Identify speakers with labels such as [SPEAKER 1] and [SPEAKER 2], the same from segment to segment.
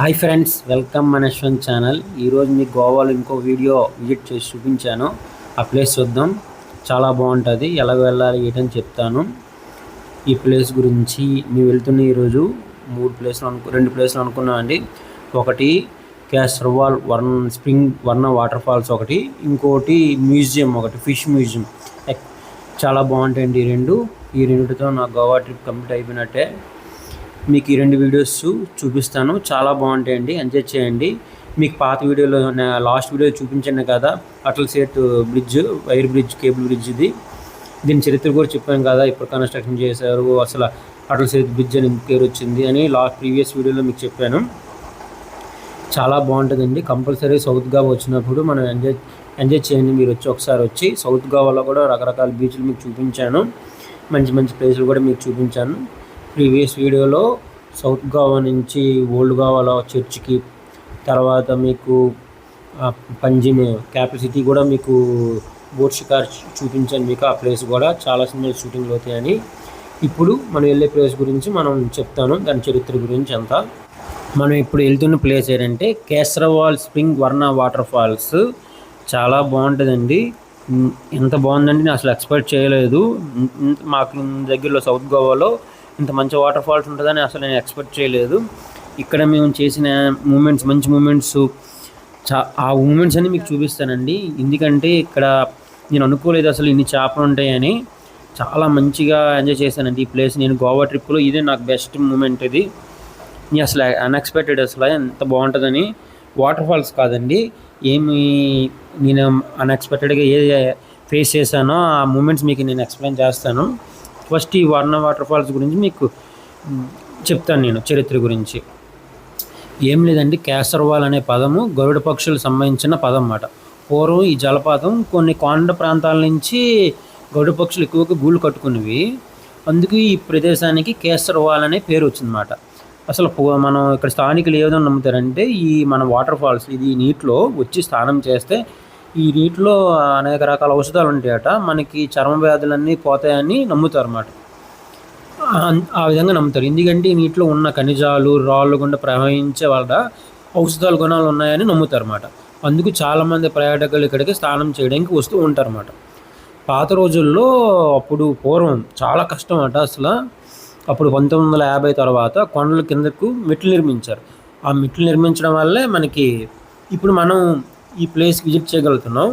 [SPEAKER 1] Hi friends welcome మన Yashwant channel. ఈరోజు మీకు గోవాలో ఇంకో వీడియో విజిట్ చేసి చూపించాను. ఆ ప్లేస్ చూద్దాం. చాలా బాగుంటుంది. ఎలా వెళ్ళాలి ఏంటని చెప్తాను. ఈ ప్లేస్ గురించి మేము వెళ్తున్న ఈరోజు మూడు ప్లేస్లు అనుకు రెండు ప్లేస్లు అనుకున్నామండి ఒకటి క్యాస్ట్రవాల్ వర్ణ స్ప్రింగ్ వర్ణ వాటర్ ఫాల్స్ ఒకటి. ఇంకోటి మ్యూజియం ఒకటి ఫిష్ మ్యూజియం. చాలా బాగుంటాయండి ఈ రెండు. ఈ రెండుతో నా గోవా ట్రిప్ కంప్లీట్ అయిపోయినట్టే. మీకు ఈ రెండు వీడియోస్ చూపిస్తాను. చాలా బాగుంటాయండి. ఎంజాయ్ చేయండి. మీకు పాత వీడియోలో లాస్ట్ వీడియో చూపించాను కదా Atal Setu bridge wire bridge cable bridge ఇది. దీని చరిత్ర కూడా చెప్పాను కదా ఇప్పుడు కన్స్ట్రక్షన్ చేశారు. అసలు అటల్ సేత్ బ్రిడ్జ్ అని పేరు వచ్చింది అని లాస్ట్ ప్రీవియస్ వీడియోలో మీకు చెప్పాను. చాలా బాగుంటుందండి. కంపల్సరీ సౌత్ గోవా వచ్చినప్పుడు మనం ఎంజాయ్ ఎంజాయ్ చేయండి. మీరు వచ్చి ఒకసారి వచ్చి సౌత్ గోవాలో కూడా రకరకాల బీచ్లు మీకు చూపించాను. మంచి మంచి ప్లేసులు కూడా మీకు చూపించాను. ప్రీవియస్ వీడియోలో సౌత్ గోవా నుంచి ఓల్డ్ గోవాలో చర్చ్కి తర్వాత మీకు పంజిమ్ క్యాపిటల్ సిటీ కూడా మీకు బోట్ షికార్ చూపించాను. మీకు ఆ ప్లేస్ కూడా చాలా సినిమాలు షూటింగ్లు అవుతాయని. ఇప్పుడు మనం వెళ్ళే ప్లేస్ గురించి మనం చెప్తాను. దాని చరిత్ర గురించి అంతా. మనం ఇప్పుడు వెళ్తున్న ప్లేస్ ఏంటంటే కేసరవాల్ స్ప్రింగ్ వర్ణ వాటర్ ఫాల్స్. చాలా బాగుంటుందండి. ఎంత బాగుందండి నేను అసలు ఎక్స్పెక్ట్ చేయలేదు. మాకు దగ్గరలో సౌత్ గోవాలో ఇంత మంచి వాటర్ ఫాల్స్ ఉంటుందని అసలు నేను ఎక్స్పెక్ట్ చేయలేదు. ఇక్కడ మేము చేసిన మూమెంట్స్ మంచి మూమెంట్స్ చా ఆ మూమెంట్స్ అన్ని మీకు చూపిస్తానండి. ఎందుకంటే ఇక్కడ నేను అనుకోలేదు అసలు ఇన్ని చేపలు ఉంటాయని. చాలా మంచిగా ఎంజాయ్ చేశానండి ఈ ప్లేస్ నేను గోవా ట్రిప్లో ఇదే నాకు బెస్ట్ మూమెంట్ ఇది. నేను అసలు అన్ఎక్స్పెక్టెడ్ అసలు. ఎంత బాగుంటుందని. వాటర్ ఫాల్స్ కాదండి. ఏమి నేను అన్ఎక్స్పెక్టెడ్గా ఏ ఫేస్ చేశానో ఆ మూమెంట్స్ మీకు నేను ఎక్స్ప్లెయిన్ చేస్తాను. ఫస్ట్ ఈ వర్ణ వాటర్ ఫాల్స్ గురించి మీకు చెప్తాను నేను చరిత్ర గురించి. ఏం లేదండి కేసర్వాల్ అనే పదము గరుడ పక్షులకు సంబంధించిన పదం అన్నమాట పూర్వం ఈ జలపాతం కొన్ని కొండ ప్రాంతాల నుంచి గరుడ పక్షులు ఎక్కువగా గూళ్ళు కట్టుకునేవి అందుకు ఈ ప్రదేశానికి కేసర్వాల్ అనే పేరు వచ్చిందన్నమాట. అసలు మనం ఇక్కడ స్థానికులు ఏదైనా నమ్ముతారంటే ఈ మన వాటర్ ఫాల్స్ ఇది నీటిలో వచ్చి స్నానం చేస్తే ఈ నీటిలో అనేక రకాల ఔషధాలు ఉంటాయట. మనకి చర్మ వ్యాధులన్నీ పోతాయని నమ్ముతారు అన్నమాట ఆ- విధంగా నమ్ముతారు. ఎందుకంటే ఈ నీటిలో ఉన్న ఖనిజాలు రాళ్ళు గుండా ప్రవహించే వల్ల ఔషధాల గుణాలు ఉన్నాయని నమ్ముతారు అన్నమాట అందుకు చాలామంది పర్యాటకులు ఇక్కడికి స్నానం చేయడానికి వస్తూ ఉంటారు అన్నమాట పాత రోజుల్లో అప్పుడు పూర్వం చాలా కష్టం అట అసలు. అప్పుడు పంతొమ్మిది వందల యాభై తర్వాత కొండల కిందకు మెట్లు నిర్మించారు. ఆ మెట్లు నిర్మించడం వల్లే మనకి ఇప్పుడు మనం ఈ ప్లేస్ విజిట్ చేయగలుగుతున్నాం.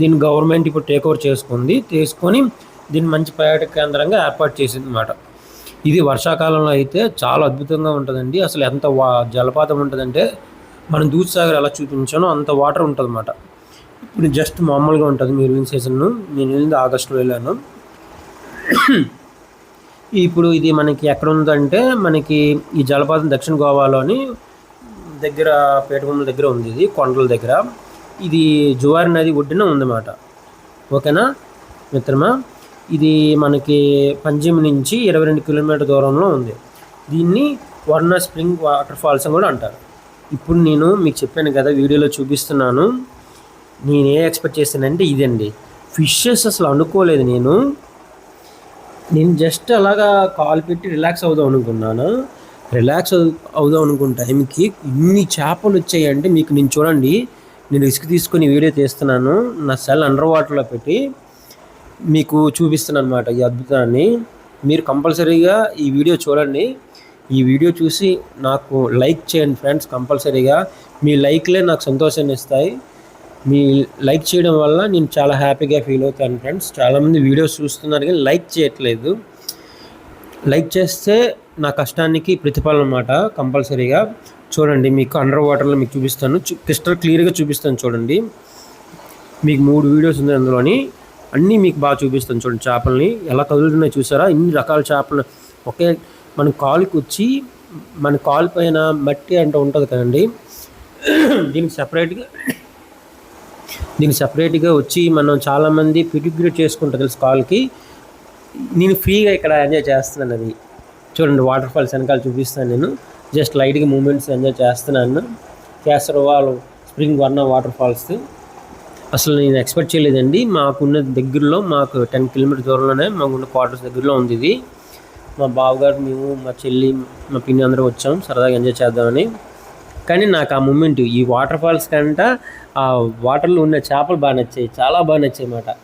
[SPEAKER 1] దీన్ని గవర్నమెంట్ ఇప్పుడు టేక్ ఓవర్ చేసుకుంది. తీసుకొని దీన్ని మంచి పర్యాటక కేంద్రంగా ఏర్పాటు చేసింది అనమాట ఇది వర్షాకాలంలో అయితే చాలా అద్భుతంగా ఉంటుందండి. అసలు ఎంత వా జలపాతం ఉంటుందంటే మనం దూద్సాగర్ ఎలా చూపించానో అంత వాటర్ ఉంటుంది అన్నమాట ఇప్పుడు జస్ట్ మామూలుగా ఉంటుంది. మీరు వెళ్ళిన సీజన్ నేను వెళ్ళింది ఆగస్టులో వెళ్ళాను. ఇప్పుడు ఇది మనకి ఎక్కడ ఉందంటే మనకి ఈ జలపాతం దక్షిణ గోవాలోని దగ్గర పేటభూముల దగ్గర ఉంది ఇది కొండల దగ్గర. ఇది జువారి నది ఒడ్డున ఉందన్నమాట. ఓకేనా? మిత్రమా ఇది మనకి పంజిమ్ నుంచి ఇరవై రెండు కిలోమీటర్ దూరంలో ఉంది. దీన్ని వర్ణ స్ప్రింగ్ వాటర్ ఫాల్స్ అని కూడా అంటారు. ఇప్పుడు నేను మీకు చెప్పాను కదా వీడియోలో చూపిస్తున్నాను. నేను ఏ ఎక్స్పెక్ట్ చేశానంటే ఇదండి. ఫిషెస్ అసలు అనుకోలేదు నేను. నేను జస్ట్ అలాగా కాల్ పెట్టి రిలాక్స్ అవుదాం అనుకున్నాను. రిలాక్స్ అవుదాం అనుకున్న టైంకి ఇన్ని చేపలు వచ్చాయంటే మీకు నేను చూడండి. నేను రిస్క్ తీసుకొని వీడియో తీస్తున్నాను. నా సెల్ అండర్ వాటర్లో పెట్టి మీకు చూపిస్తున్నాను అనమాట ఈ అద్భుతాన్ని. మీరు కంపల్సరీగా ఈ వీడియో చూడండి. ఈ వీడియో చూసి నాకు లైక్ చేయండి ఫ్రెండ్స్ కంపల్సరీగా. మీ లైక్లే నాకు సంతోషాన్ని ఇస్తాయి. మీ లైక్ చేయడం వల్ల నేను చాలా హ్యాపీగా ఫీల్ అవుతాను ఫ్రెండ్స్. చాలామంది వీడియోస్ చూస్తున్నారు కానీ లైక్ చేయట్లేదు. లైక్ చేస్తే నా కష్టానికి ప్రతిఫలం అన్నమాట కంపల్సరీగా. చూడండి మీకు అండర్ వాటర్లో మీకు చూపిస్తాను. క్రిస్టల్ క్లియర్గా చూపిస్తాను చూడండి. మీకు మూడు వీడియోస్ ఉంది అందులోని. అన్నీ మీకు బాగా చూపిస్తాను చూడండి చేపల్ని. ఎలా కదులుతున్నాయి చూసారా? ఇన్ని రకాల చేపలు. ఒకే మన కాలుకి వచ్చి మన కాలు పైన మట్టి అంటే ఉంటుంది కదండి. దీనికి సపరేట్గా దీనికి సపరేట్గా వచ్చి మనం చాలామంది పిటిగ్రేట్ చేసుకుంటారు తెలుసు కాల్కి. నేను ఫ్రీగా ఇక్కడ ఎంజాయ్ చేస్తున్నాను అది. చూడండి వాటర్ ఫాల్స్ వెనకాల చూపిస్తాను నేను. జస్ట్ లైట్గా మూమెంట్స్ ఎంజాయ్ చేస్తున్నాను. Kesarval spring Varna waterfalls. అసలు నేను ఎక్స్పెక్ట్ చేయలేదండి. మాకున్న దగ్గరలో మాకు టెన్ కిలోమీటర్ దూరంలోనే మాకున్న క్వార్టర్స్ దగ్గరలో ఉంది ఇది. మా బావగారు మేము మా చెల్లి మా పిన్ని అందరూ వచ్చాం. సరదాగా ఎంజాయ్ చేద్దామని. కానీ నాకు ఆ మూమెంట్ ఈ వాటర్ ఫాల్స్ కంట ఆ వాటర్లో ఉన్న చేపలు బాగా నచ్చాయి. చాలా బాగా నచ్చాయి అన్నమాట.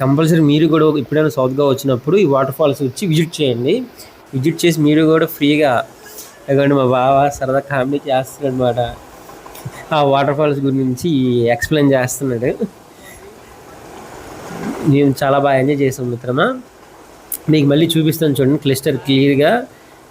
[SPEAKER 1] కంపల్సరీ మీరు కూడా ఎప్పుడైనా సౌత్గా వచ్చినప్పుడు ఈ వాటర్ ఫాల్స్ వచ్చి విజిట్ చేయండి. విజిట్ చేసి మీరు కూడా ఫ్రీగా ఇదిగోండి మా బావ సరదా కామెడీ చేస్తున్నాడు అనమాట ఆ వాటర్ ఫాల్స్ గురించి ఎక్స్ప్లెయిన్ చేస్తున్నాడు. మేము చాలా బాగా ఎంజాయ్ చేసాం మిత్రమా. మీకు మళ్ళీ చూపిస్తాను చూడండి క్లిస్టర్ క్లియర్గా.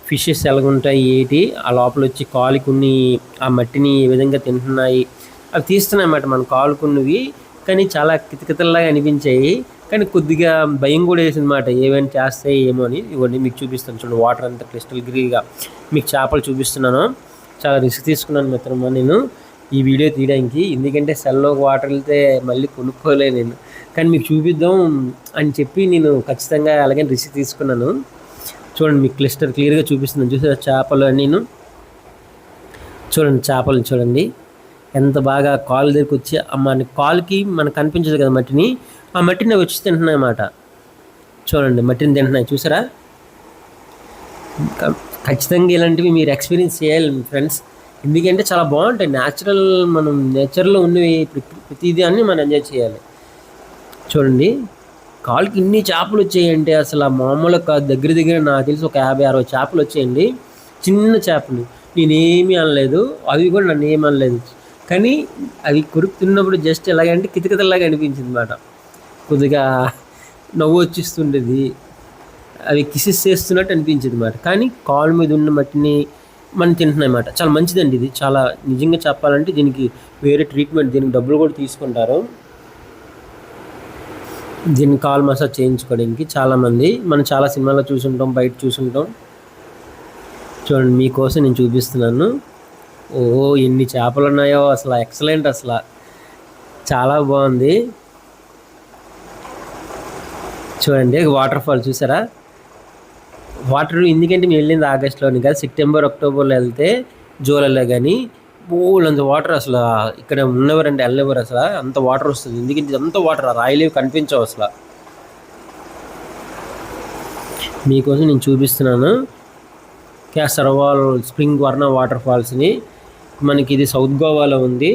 [SPEAKER 1] ఫిషెస్ ఎలాగుంటాయి ఏంటి? ఆ లోపల వచ్చి కాలుకుని ఆ మట్టిని ఏ విధంగా తింటున్నాయి? అవి తీస్తున్నాయి అన్నమాట మన కాలుకున్నవి. కానీ చాలా కితకితల్లాగా అనిపించాయి. కానీ కొద్దిగా భయం కూడా వేసిందన్నమాట ఏమైనా చేస్తాయి ఏమో అని. ఇవన్నీ మీకు చూపిస్తాను చూడండి. వాటర్ అంతా క్రిస్టల్ గ్రీగా మీకు చేపలు చూపిస్తున్నాను. చాలా రిస్క్ తీసుకున్నాను మిత్రమా నేను. ఈ వీడియో తీయడానికి. ఎందుకంటే సెల్లోకి వాటర్ వెళ్తే మళ్ళీ కొనుక్కోలే నేను. కానీ మీకు చూపిద్దాం అని చెప్పి నేను ఖచ్చితంగా అలాగే రిస్క్ తీసుకున్నాను. చూడండి మీకు క్లిస్టర్ క్లియర్గా చూపిస్తున్నాను. చూసారా చేపలు నేను. చూడండి చేపలు చూడండి. ఎంత బాగా కాలు దగ్గరికి వచ్చి మన కాలుకి మనకు కనిపించదు కదా మట్టిని. ఆ మట్టిని వచ్చి తింటున్నాయి అన్నమాట. చూడండి మట్టిని తింటున్నాయి. చూసారా? ఖచ్చితంగా ఇలాంటివి మీరు ఎక్స్పీరియన్స్ చేయాలి ఫ్రెండ్స్. ఎందుకంటే చాలా బాగుంటాయి. న్యాచురల్ మనం నేచర్లో ఉన్నవి ప్రతి- ప్రతిదీ అన్ని మనం ఎంజాయ్ చేయాలి. చూడండి కాళ్ళకి ఇన్ని చేపలు వచ్చాయంటే అసలు ఆ మామూలు కాదు దగ్గర దగ్గర నాకు తెలిసి ఒక యాభై అరవై చేపలు వచ్చాయండి. చిన్న చేపలు. నేనేమీ అనలేదు. అవి కూడా నన్ను ఏమీ అనలేదు. కానీ అవి కొరుకుతున్నప్పుడు జస్ట్ ఎలాగంటే కితకితలాగా అనిపించింది అనమాట కొద్దిగా నవ్వు వచ్చిస్తుండేది. అవి కిసిస్ చేస్తున్నట్టు అనిపించేది మాట. కానీ కాలు మీద ఉన్న మట్టిని మనం తింటున్నాయి మాట. చాలా మంచిదండి ఇది. చాలా నిజంగా చెప్పాలంటే దీనికి వేరే ట్రీట్మెంట్ దీనికి డబ్బులు కూడా తీసుకుంటారు. దీన్ని కాల్ మసాజ్ చేయించుకోవడానికి చాలామంది మనం చాలా సినిమాల్లో చూసుంటాం బయట చూసుంటాం. చూడండి మీకోసం నేను చూపిస్తున్నాను. ఓ ఎన్ని చేపలు ఉన్నాయో అసలు ఎక్సలెంట్ అసలు. చాలా బాగుంది. చూడండి వాటర్ ఫాల్ చూసారా? వాటర్ ఎందుకంటే మేము వెళ్ళింది ఆగస్ట్లోని కదా సెప్టెంబర్ అక్టోబర్లో వెళ్తే జూలైలో కానీ అంత వాటర్ అసలు ఇక్కడ ఉన్నవారంటే వెళ్ళేవారు అసలు అంత వాటర్ వస్తుంది. ఎందుకంటే అంత వాటర్ రాయలేవి కనిపించవు అసలు. మీకోసం నేను చూపిస్తున్నాను. క్యాసర్వాల్ స్ప్రింగ్ వర్ణ వాటర్ ఫాల్స్ని మనకి ఇది సౌత్ గోవాలో ఉంది.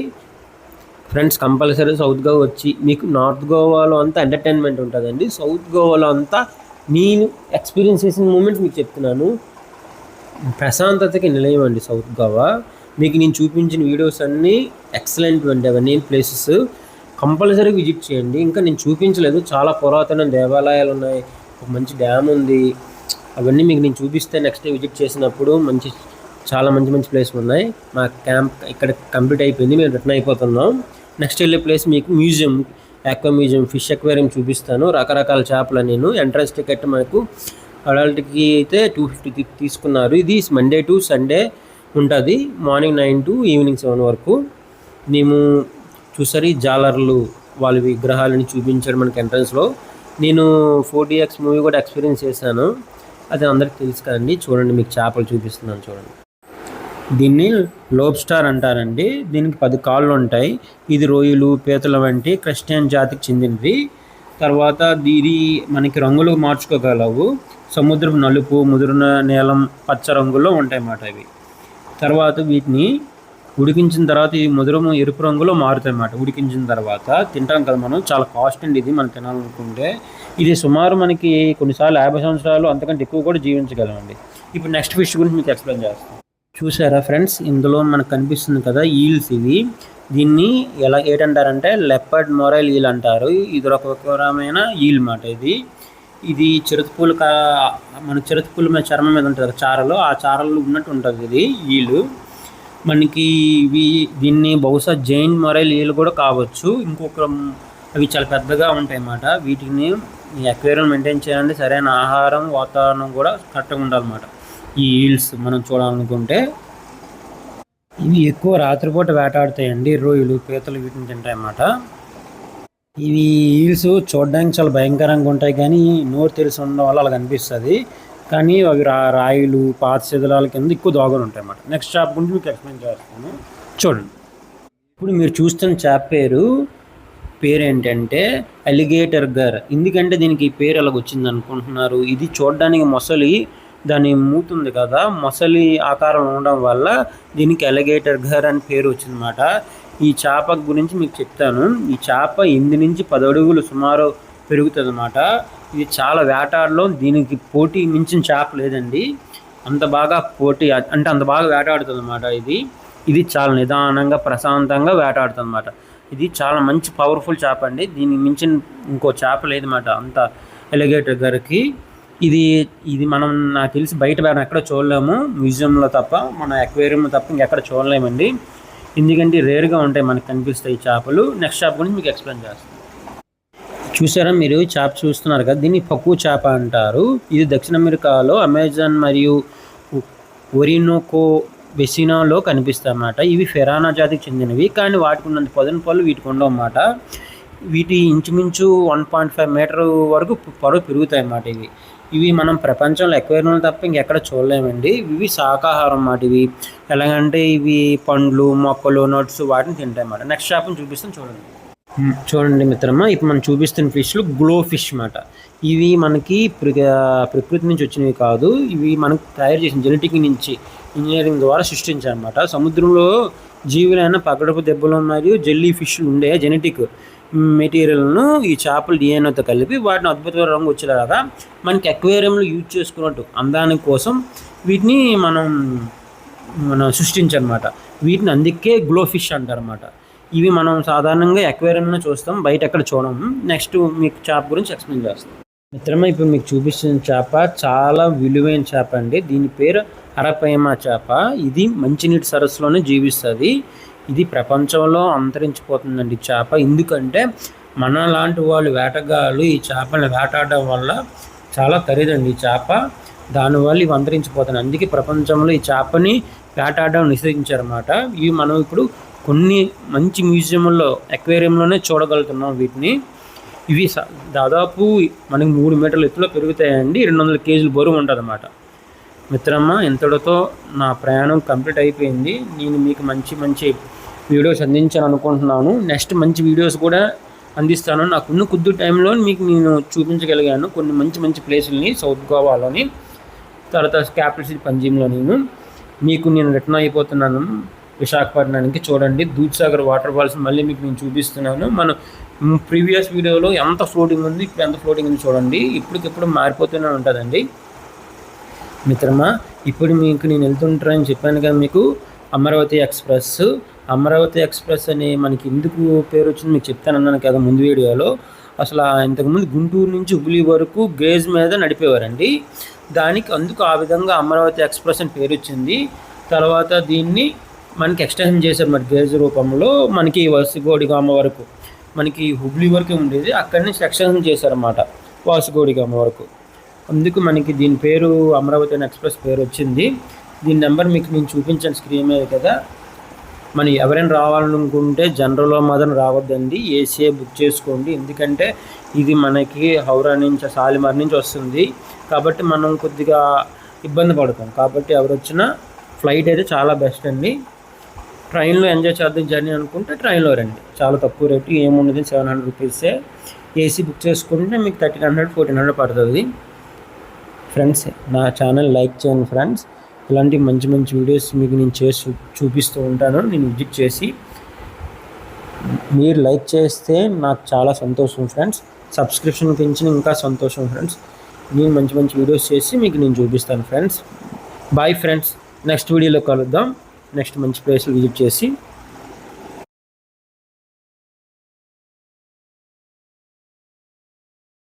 [SPEAKER 1] ఫ్రెండ్స్ కంపల్సరీ సౌత్ గోవా వచ్చి మీకు నార్త్ గోవాలో అంతా ఎంటర్టైన్మెంట్ ఉంటుందండి. సౌత్ గోవాలో అంతా నేను ఎక్స్పీరియన్స్ చేసిన మూమెంట్స్ మీకు చెప్తున్నాను. ప్రశాంతతకి నిలయం అండి సౌత్ గోవా. మీకు నేను చూపించిన వీడియోస్ అన్నీ ఎక్సలెంట్ అండి అవన్నీ ప్లేసెస్. కంపల్సరీ విజిట్ చేయండి. ఇంకా నేను చూపించలేదు. చాలా పురాతన దేవాలయాలు ఉన్నాయి. ఒక మంచి డ్యామ్ ఉంది. అవన్నీ మీకు నేను చూపిస్తే నెక్స్ట్ విజిట్ చేసినప్పుడు మంచి చాలా మంచి మంచి ప్లేస్లు ఉన్నాయి. మా క్యాంప్ ఇక్కడ కంప్లీట్ అయిపోయింది. మేము రిటర్న్ అయిపోతున్నాం. నెక్స్ట్ వెళ్ళే ప్లేస్ మీకు museum aqua museum fish aquarium చూపిస్తాను. రకరకాల చేపలు నేను. ఎంట్రన్స్ టికెట్ మనకు అడల్ట్కి అయితే టూ ఫిఫ్టీ తీసుకున్నారు. ఇది మండే టు సండే ఉంటుంది. Morning nine to evening seven వరకు. మేము చూసరి జాలర్లు వాళ్ళ విగ్రహాలని చూపించాడు మనకి ఎంట్రన్స్లో నేను ఫోర్ ఎక్స్ మూవీ కూడా ఎక్స్పీరియన్స్ చేశాను. అది అందరికి తెలుసు కదండి. చూడండి మీకు చేపలు చూపిస్తున్నాను చూడండి. దీన్ని లోబ్ స్టార్ అంటారండి. దీనికి పది కాళ్ళు ఉంటాయి. ఇది రొయ్యలు పీతల వంటి క్రిస్టియన్ జాతికి చెందినవి. తర్వాత ఇది మనకి రంగులు మార్చుకోగలవు. సముద్రపు నలుపు ముదురున నీలం పచ్చ రంగులో ఉంటాయి అన్నమాట ఇవి. తర్వాత వీటిని ఉడికించిన తర్వాత ఈ మధురము ఎరుపు రంగులో మారుతాయి అన్నమాట ఉడికించిన తర్వాత తింటాం కదా మనం. చాలా కాస్ట్ అండి ఇది మనం తినాలనుకుంటే. ఇది సుమారు మనకి కొన్నిసార్లు యాభై సంవత్సరాలు అంతకంటే ఎక్కువ కూడా జీవించగలమండి. ఇప్పుడు నెక్స్ట్ ఫిష్ గురించి మీకు ఎక్స్ప్లెయిన్ చేస్తాను చూసారా ఫ్రెండ్స్? ఇందులో మనకు కనిపిస్తుంది కదా ఈల్స్ ఇవి. దీన్ని ఎలా ఏంటంటారంటే లెప్పర్డ్ మొరైల్ ఈల్ అంటారు. ఇది ఒక రకమైన ఈల్ మాట ఇది. ఇది చిరుతపూలు కా మన చిరుతపూల మీద చర్మం మీద ఉంటుంది చారలు ఆ చారలు ఉన్నట్టు ఉంటుంది ఇది ఈలు. మనకి ఇవి దీన్ని బహుశా జైన్ మొరైల్ ఈలు కూడా కావచ్చు. ఇంకొక అవి చాలా పెద్దగా ఉంటాయి అన్నమాట వీటిని ఈ అక్వేరియం మెయింటైన్ చేయాలంటే సరైన ఆహారం వాతావరణం కూడా కరెక్ట్గా ఉండాలన్నమాట ఈ ఈల్స్ మనం చూడాలనుకుంటే ఇవి ఎక్కువ రాత్రిపూట వేటాడుతాయండి రొయ్యలు పీతలు వీటిని తింటాయి అన్నమాట ఇవి ఈల్స్ చూడడానికి చాలా భయంకరంగా ఉంటాయి కానీ నోరు తెలిసి ఉండడం వల్ల అలా కనిపిస్తుంది. కానీ అవి రా రాయిలు పాత శిథిలాల కింద ఎక్కువ దోగలు ఉంటాయి అన్నమాట నెక్స్ట్ చేప గురించి మీకు ఎక్స్ప్లెయిన్ చేస్తాను. చూడండి. ఇప్పుడు మీరు చూస్తున్న చేప పేరు పేరు ఏంటంటే అలిగేటర్ గర్. ఎందుకంటే దీనికి పేరు అలాగ వచ్చింది అనుకుంటున్నారు ఇది చూడడానికి మొసలి దాని మూతుంది కదా మొసలి ఆకారం ఉండడం వల్ల దీనికి ఎలిగేటర్ ఘర్ అని పేరు వచ్చిందన్నమాట. ఈ చేప గురించి మీకు చెప్తాను. ఈ చేప ఎనిమిది నుంచి పది అడుగులు సుమారు పెరుగుతుంది అన్నమాట ఇది చాలా వేటాడలో దీనికి పోటీ మించిన చేప లేదండి. అంత బాగా పోటీ అంటే అంత బాగా వేటాడుతుంది అన్నమాట ఇది. ఇది చాలా నిదానంగా ప్రశాంతంగా వేటాడుతుంది అన్నమాట ఇది చాలా మంచి పవర్ఫుల్ చేప అండి. దీనికి మించిన ఇంకో చేప లేదన్నమాట అంత ఎలిగేటర్ గారికి ఇది ఇది మనం నాకు తెలిసి బయట వేరే ఎక్కడ చూడలేము. మ్యూజియంలో తప్ప మన అక్వేరియం తప్ప ఇంకెక్కడ చూడలేమండి. ఎందుకంటే రేర్గా ఉంటాయి మనకు కనిపిస్తాయి చేపలు. నెక్స్ట్ చేప గురించి మీకు ఎక్స్ప్లెయిన్ చేస్తాను. చూసారా మీరు? చేప చూస్తున్నారు కదా? దీన్ని పక్కు చేప అంటారు. ఇది దక్షిణ అమెరికాలో అమెజాన్ మరియు ఒరినోకో వెసినాలో కనిపిస్తాయి అన్నమాట. ఇవి ఫెరానా జాతికి చెందినవి. కానీ వాటికి ఉన్నంత పొదన పళ్ళు వీటికి ఉండవు అన్నమాట. వీటి ఇంచుమించు వన్ పాయింట్ ఫైవ్ మీటర్ వరకు పొడవు పెరుగుతాయి అన్నమాట ఇవి. ఇవి మనం ప్రపంచంలో ఎక్కువ తప్ప ఇంకెక్కడ చూడలేమండి. ఇవి శాకాహారం అన్నమాట ఇవి. ఎలాగంటే ఇవి పండ్లు మొక్కలు నట్స్ వాటిని తింటాయి అన్నమాట. నెక్స్ట్ షాప్ని చూపిస్తాను చూడండి. చూడండి మిత్రమా ఇప్పుడు మనం చూపిస్తున్న ఫిష్లు గ్లో ఫిష్ అన్నమాట ఇవి మనకి ప్ర- ప్రకృతి నుంచి వచ్చినవి కాదు. ఇవి మనకు తయారు చేసిన జెనెటిక్ నుంచి ఇంజనీరింగ్ ద్వారా సృష్టించారన్నమాట. సముద్రంలో జీవులైన పగడపు దెబ్బలు మరియు జెల్లీ ఫిష్లు ఉండే జెనెటిక్ మెటీరియల్ను ఈ చేపల డిఎన్ఏతో కలిపి వాటిని అద్భుతమైన రంగు వచ్చేలాగా మనకి అక్వేరియంలో యూజ్ చేసుకున్నట్టు అందానికి కోసం వీటిని మనం మనం సృష్టించనమాట. వీటిని అందుకే గ్లో ఫిష్ అంటారన్నమాట. ఇవి మనం సాధారణంగా అక్వేరియంలో చూస్తాం బయట ఎక్కడ చూడము నెక్స్ట్ మీకు చేప గురించి ఎక్స్ప్లెయిన్ చేస్తాం. మిత్రమే ఇప్పుడు మీకు చూపిస్తున్న చేప చాలా విలువైన చేప అండి. దీని పేరు అరపైమ చేప. ఇది మంచినీటి సరస్సులోనే జీవిస్తుంది. ఇది ప్రపంచంలో అంతరించిపోతుందండి చేప. ఎందుకంటే మన లాంటి వాళ్ళు వేటగాళ్ళు ఈ చేపలను వేటాడడం వల్ల చాలా ఖరీదండి ఈ చేప. దానివల్ల ఇవి అంతరించిపోతున్నాయి. అందుకే ప్రపంచంలో ఈ చేపని వేటాడడం నిషేధించారన్నమాట. ఇవి మనం ఇప్పుడు కొన్ని మంచి మ్యూజియంలో అక్వేరియంలోనే చూడగలుగుతున్నాం వీటిని. ఇవి దాదాపు మనకి మూడు మీటర్ల ఎత్తులో పెరుగుతాయండి. రెండు వందల కేజీలు బరువు ఉంటుంది అన్నమాట మిత్రమ్మ ఇంతటితో నా ప్రయాణం కంప్లీట్ అయిపోయింది. నేను మీకు మంచి మంచి వీడియోస్ అందించాను అనుకుంటున్నాను. నెక్స్ట్ మంచి వీడియోస్ కూడా అందిస్తాను. నాకున్న కొద్ది టైంలో మీకు నేను చూపించగలిగాను కొన్ని మంచి మంచి ప్లేసులని సౌత్ గోవాలోని తర్వాత క్యాపిటల్ సిటీ పంజీంలో నేను మీకు నేను రిటర్న్ అయిపోతున్నాను విశాఖపట్నానికి. చూడండి దూద్సాగర్ వాటర్ ఫాల్స్ మళ్ళీ మీకు నేను చూపిస్తున్నాను. మనం ప్రీవియస్ వీడియోలో ఎంత ఫ్లోటింగ్ ఉంది ఇప్పుడు ఎంత ఫ్లోటింగ్ ఉంది చూడండి. ఇప్పటికిప్పుడు మారిపోతూనే ఉంటుందండి. మిత్రమా ఇప్పుడు మీకు నేను వెళ్తుంటానని చెప్పాను కదా మీకు అమరావతి ఎక్స్ప్రెస్. అమరావతి ఎక్స్ప్రెస్ అని మనకి ఎందుకు పేరు వచ్చింది మీకు చెప్తానన్నాను కదా ముందు వీడియోలో. అసలు ఇంతకుముందు గుంటూరు నుంచి హుబ్లీ వరకు గేజ్ మీద నడిపేవారండి. దానికి అందుకు ఆ విధంగా అమరావతి ఎక్స్ప్రెస్ అని పేరు వచ్చింది. తర్వాత దీన్ని మనకి ఎక్స్టెన్షన్ చేశారు మరి గేజ్ రూపంలో మనకి వాసుగోడిగామ వరకు. మనకి హుబ్లీ వరకే ఉండేది. అక్కడి నుంచి ఎక్స్టెన్షన్ చేశారన్నమాట వాసుగోడిగామ వరకు. అందుకు మనకి దీని పేరు అమరావతి ఎక్స్ప్రెస్ పేరు వచ్చింది. దీని నెంబర్ మీకు నేను చూపించాను స్క్రీన్ మీద కదా. మనం ఎవరైనా రావాలనుకుంటే జనరల్లో మాత్రం రావద్దండి. ఏసీఏ బుక్ చేసుకోండి. ఎందుకంటే ఇది మనకి హౌరా నుంచి సాలిమార్ నుంచి వస్తుంది. కాబట్టి మనం కొద్దిగా ఇబ్బంది పడతాం. కాబట్టి ఎవరు వచ్చినా ఫ్లైట్ అయితే చాలా బెస్ట్ అండి. ట్రైన్లో ఎంజాయ్ చేద్దాం జర్నీ అనుకుంటే ట్రైన్లో రండి. చాలా తక్కువ రేటు ఏముండదు seven hundred rupees. AC book చేసుకుంటే మీకు థర్టీన్ హండ్రెడ్ ఫోర్టీన్ హండ్రెడ్ పడుతుంది. ఫ్రెండ్స్ నా ఛానల్ లైక్ చేయండి ఫ్రెండ్స్. ఇలాంటి మంచి మంచి వీడియోస్ మీకు నేను చేసి చూ- చూపిస్తూ ఉంటాను. నేను విజిట్ చేసి మీరు లైక్ చేస్తే నాకు చాలా సంతోషం ఫ్రెండ్స్. సబ్స్క్రిప్షన్ పెంచిన ఇంకా సంతోషం ఫ్రెండ్స్. నేను మంచి మంచి వీడియోస్ చేసి మీకు నేను చూపిస్తాను ఫ్రెండ్స్. బాయ్ ఫ్రెండ్స్ నెక్స్ట్ వీడియోలో కలుద్దాం. నెక్స్ట్ మంచి ప్లేస్లు విజిట్ చేసి.